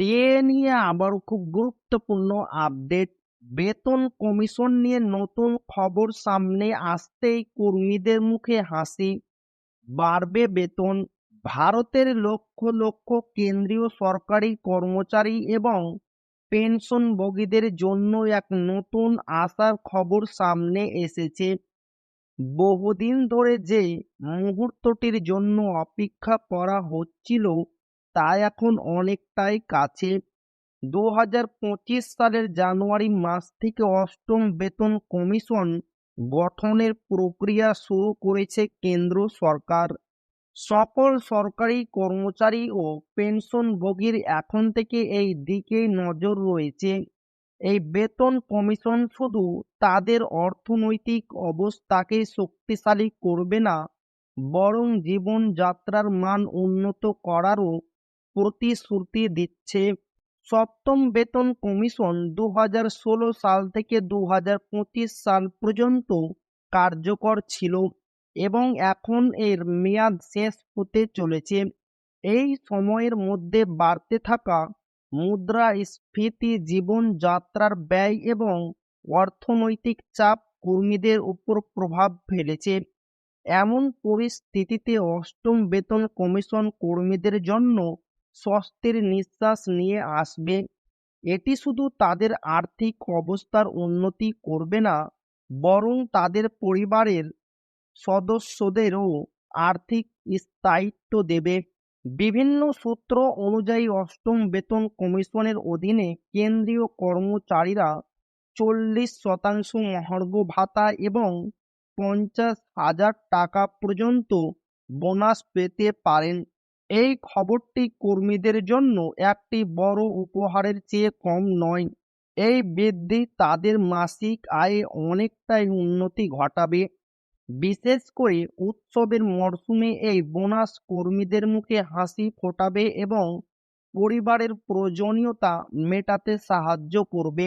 DA নিয়ে আবারও খুব গুরুত্বপূর্ণ আপডেট বেতন কমিশন নিয়ে নতুন খবর সামনে আসতেই কর্মীদের মুখে হাসি। বাড়বে বেতন। ভারতের লক্ষ লক্ষ কেন্দ্রীয় সরকারি কর্মচারী এবং পেনশনভোগীদের জন্য এক নতুন আশার খবর সামনে এসেছে। বহুদিন ধরে যে মুহূর্তটির জন্য অপেক্ষা করা হচ্ছিল তা এখন অনেকটাই কাছে। দু পঁচিশ সালের জানুয়ারি মাস থেকে অষ্টম বেতন কমিশন গঠনের প্রক্রিয়া শুরু করেছে কেন্দ্র সরকার। সকল সরকারি কর্মচারী ও পেনশনভোগীর এখন থেকে এই দিকে নজর রয়েছে। এই বেতন কমিশন শুধু তাদের অর্থনৈতিক অবস্থাকে শক্তিশালী করবে না, বরং জীবনযাত্রার মান উন্নত করারও প্রতিশ্রুতি দিচ্ছে। সপ্তম বেতন কমিশন দু হাজার ষোলো সাল থেকে দু হাজার পঁচিশ সাল পর্যন্ত কার্যকর ছিল এবং এখন এর মেয়াদ শেষ হতে চলেছে। এই সময়ের মধ্যে বাড়তে থাকা মুদ্রাস্ফীতি, জীবনযাত্রার ব্যয় এবং অর্থনৈতিক চাপ কর্মীদের উপর প্রভাব ফেলেছে। এমন পরিস্থিতিতে অষ্টম বেতন কমিশন কর্মীদের জন্য স্বস্তির নিঃশ্বাস নিয়ে আসবে। এটি শুধু তাদের আর্থিক অবস্থার উন্নতি করবে না, বরং তাদের পরিবারের সদস্যদেরও আর্থিক স্থায়িত্ব দেবে। বিভিন্ন সূত্র অনুযায়ী অষ্টম বেতন কমিশনের অধীনে কেন্দ্রীয় কর্মচারীরা চল্লিশ শতাংশ মহার্ঘ ভাতা এবং পঞ্চাশ হাজার টাকা পর্যন্ত বোনাস পেতে পারেন। এই খবরটি কর্মীদের জন্য একটি বড় উপহারের চেয়ে কম নয়। এই বৃদ্ধি তাদের মাসিক আয়ে অনেকটাই উন্নতি ঘটাবে। বিশেষ করে উৎসবের মরশুমে এই বোনাস কর্মীদের মুখে হাসি ফোটাবে এবং পরিবারের প্রয়োজনীয়তা মেটাতে সাহায্য করবে।